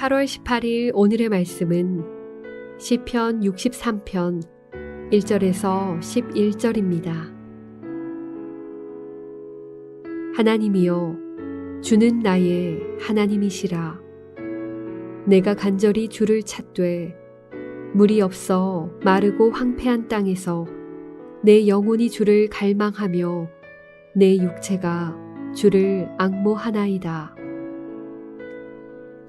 8월 18일 오늘의 말씀은 시편 63편 1절에서 11절입니다. 하나님이여 주는 나의 하나님이시라 내가 간절히 주를 찾되 물이 없어 마르고 황폐한 땅에서 내 영혼이 주를 갈망하며 내 육체가 주를 악모하나이다.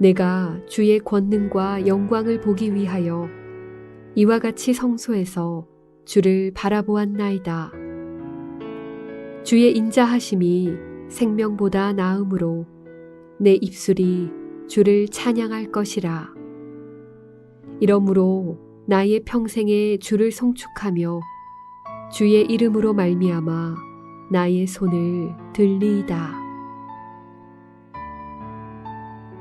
내가 주의 권능과 영광을 보기 위하여 이와 같이 성소에서 주를 바라보았나이다. 주의 인자하심이 생명보다 나음으로 내 입술이 주를 찬양할 것이라. 이러므로 나의 평생에 주를 송축하며 주의 이름으로 말미암아 나의 손을 들리이다.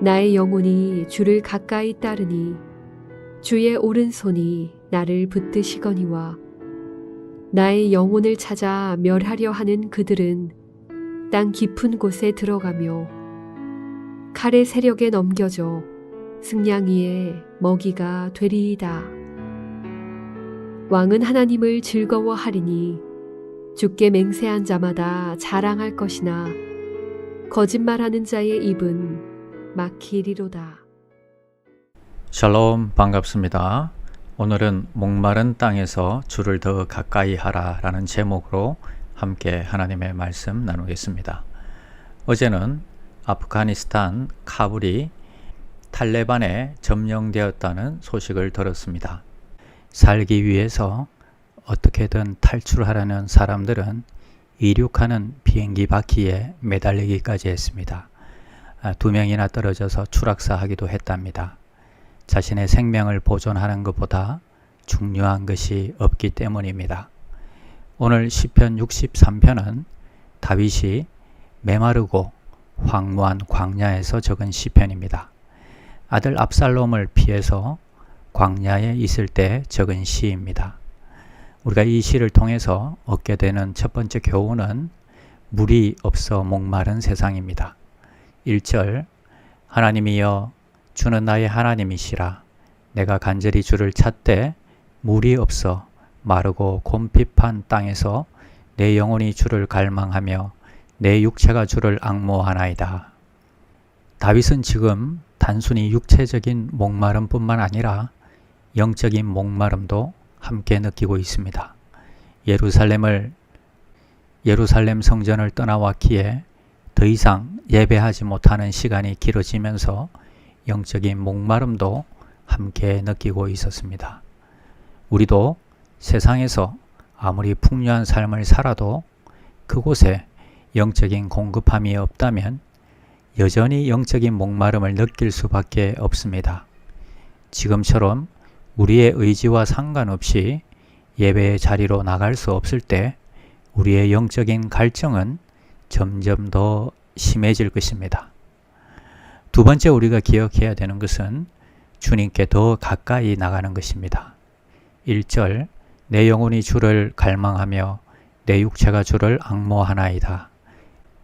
나의 영혼이 주를 가까이 따르니 주의 오른손이 나를 붙드시거니와 나의 영혼을 찾아 멸하려 하는 그들은 땅 깊은 곳에 들어가며 칼의 세력에 넘겨져 승냥이의 먹이가 되리이다. 왕은 하나님을 즐거워하리니 주께 맹세한 자마다 자랑할 것이나 거짓말하는 자의 입은 막히리로다. 샬롬 반갑습니다. 오늘은 목마른 땅에서 주를 더 가까이 하라 라는 제목으로 함께 하나님의 말씀 나누겠습니다. 어제는 아프가니스탄 카불이 탈레반에 점령되었다는 소식을 들었습니다. 살기 위해서 어떻게든 탈출하려는 사람들은 이륙하는 비행기 바퀴에 매달리기까지 했습니다. 아, 두 명이나 떨어져서 추락사하기도 했답니다. 자신의 생명을 보존하는 것보다 중요한 것이 없기 때문입니다. 오늘 시편 63편은 다윗이 메마르고 황무한 광야에서 적은 시편입니다. 아들 압살롬을 피해서 광야에 있을 때 적은 시입니다. 우리가 이 시를 통해서 얻게 되는 첫 번째 교훈은 물이 없어 목마른 세상입니다. 1절 하나님이여 주는 나의 하나님이시라 내가 간절히 주를 찾되 물이 없어 마르고 곰핍한 땅에서 내 영혼이 주를 갈망하며 내 육체가 주를 악모하나이다. 다윗은 지금 단순히 육체적인 목마름뿐만 아니라 영적인 목마름도 함께 느끼고 있습니다. 예루살렘을 예루살렘 성전을 떠나왔기에 더 이상 예배하지 못하는 시간이 길어지면서 영적인 목마름도 함께 느끼고 있었습니다. 우리도 세상에서 아무리 풍요한 삶을 살아도 그곳에 영적인 공급함이 없다면 여전히 영적인 목마름을 느낄 수밖에 없습니다. 지금처럼 우리의 의지와 상관없이 예배의 자리로 나갈 수 없을 때 우리의 영적인 갈증은 점점 더 심해질 것입니다. 두 번째 우리가 기억해야 되는 것은 주님께 더 가까이 나가는 것입니다. 1절 내 영혼이 주를 갈망하며 내 육체가 주를 악모하나이다.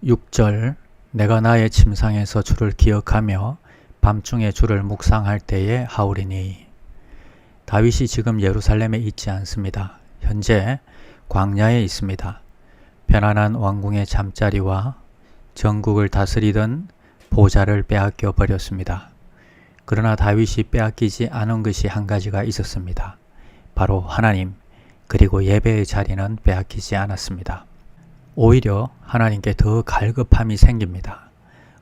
6절 내가 나의 침상에서 주를 기억하며 밤중에 주를 묵상할 때에 하오리니 다윗이 지금 예루살렘에 있지 않습니다. 현재 광야에 있습니다. 편안한 왕궁의 잠자리와 전국을 다스리던 보좌를 빼앗겨 버렸습니다. 그러나 다윗이 빼앗기지 않은 것이 한 가지가 있었습니다. 바로 하나님, 그리고 예배의 자리는 빼앗기지 않았습니다. 오히려 하나님께 더 갈급함이 생깁니다.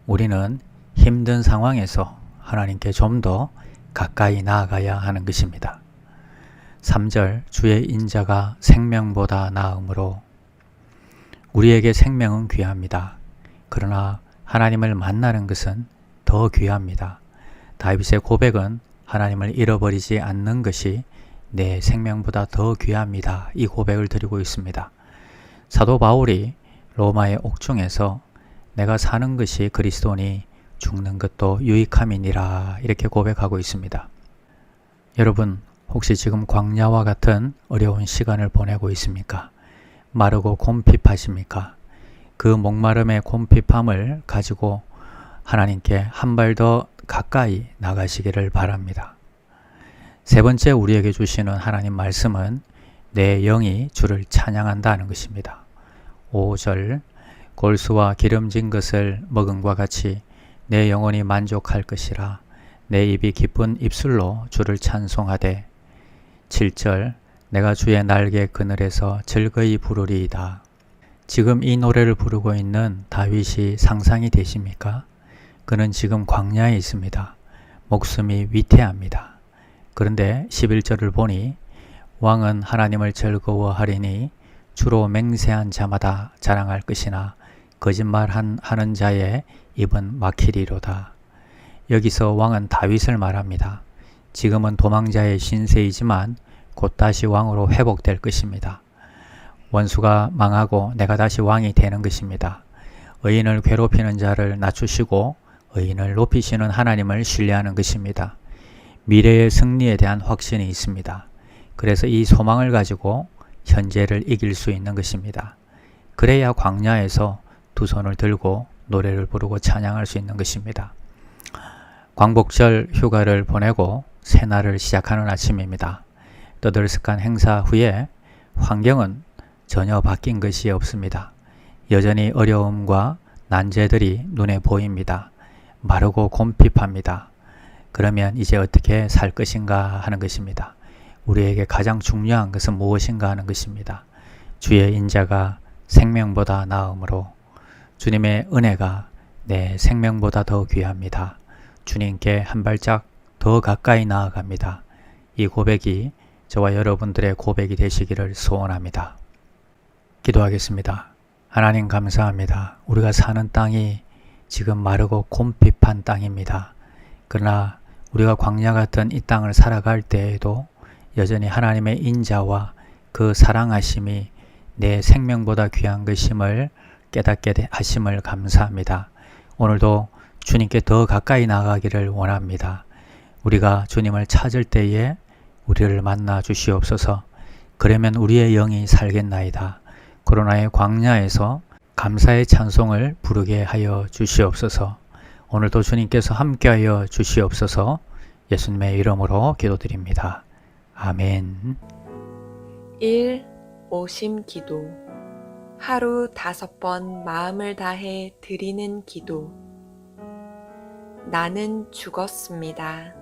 우리는 힘든 상황에서 하나님께 좀 더 가까이 나아가야 하는 것입니다. 3절 주의 인자가 생명보다 나음으로 우리에게 생명은 귀합니다. 그러나 하나님을 만나는 것은 더 귀합니다. 다윗의 고백은 하나님을 잃어버리지 않는 것이 내 생명보다 더 귀합니다. 이 고백을 드리고 있습니다. 사도 바울이 로마의 옥중에서 내가 사는 것이 그리스도니 죽는 것도 유익함이니라 이렇게 고백하고 있습니다. 여러분 혹시 지금 광야와 같은 어려운 시간을 보내고 있습니까? 마르고 곰핍하십니까? 그 목마름의 곰핍함을 가지고 하나님께 한 발 더 가까이 나가시기를 바랍니다. 세 번째 우리에게 주시는 하나님 말씀은 내 영이 주를 찬양한다는 것입니다. 5절 골수와 기름진 것을 먹음과 같이 내 영혼이 만족할 것이라 내 입이 기쁜 입술로 주를 찬송하되 7절 내가 주의 날개 그늘에서 즐거이 부르리이다. 지금 이 노래를 부르고 있는 다윗이 상상이 되십니까? 그는 지금 광야에 있습니다. 목숨이 위태합니다. 그런데 11절을 보니 왕은 하나님을 즐거워하리니 주로 맹세한 자마다 자랑할 것이나 거짓말한 하는 자의 입은 막히리로다. 여기서 왕은 다윗을 말합니다. 지금은 도망자의 신세이지만 곧 다시 왕으로 회복될 것입니다. 원수가 망하고 내가 다시 왕이 되는 것입니다. 의인을 괴롭히는 자를 낮추시고 의인을 높이시는 하나님을 신뢰하는 것입니다. 미래의 승리에 대한 확신이 있습니다. 그래서 이 소망을 가지고 현재를 이길 수 있는 것입니다. 그래야 광야에서 두 손을 들고 노래를 부르고 찬양할 수 있는 것입니다. 광복절 휴가를 보내고 새날을 시작하는 아침입니다. 떠들썩한 행사 후에 환경은 전혀 바뀐 것이 없습니다. 여전히 어려움과 난제들이 눈에 보입니다. 마르고 곰핍합니다. 그러면 이제 어떻게 살 것인가 하는 것입니다. 우리에게 가장 중요한 것은 무엇인가 하는 것입니다. 주의 인자가 생명보다 나음으로 주님의 은혜가 내 생명보다 더 귀합니다. 주님께 한 발짝 더 가까이 나아갑니다. 이 고백이 저와 여러분들의 고백이 되시기를 소원합니다. 기도하겠습니다. 하나님 감사합니다. 우리가 사는 땅이 지금 마르고 곰핍한 땅입니다. 그러나 우리가 광야 같은 이 땅을 살아갈 때에도 여전히 하나님의 인자와 그 사랑하심이 내 생명보다 귀한 것임을 깨닫게 하심을 감사합니다. 오늘도 주님께 더 가까이 나가기를 원합니다. 우리가 주님을 찾을 때에 우리를 만나 주시옵소서. 그러면 우리의 영이 살겠나이다. 코로나의 광야에서 감사의 찬송을 부르게 하여 주시옵소서. 오늘도 주님께서 함께하여 주시옵소서. 예수님의 이름으로 기도드립니다. 아멘. 1. 오심 기도 하루 다섯 번 마음을 다해 드리는 기도 나는 죽었습니다.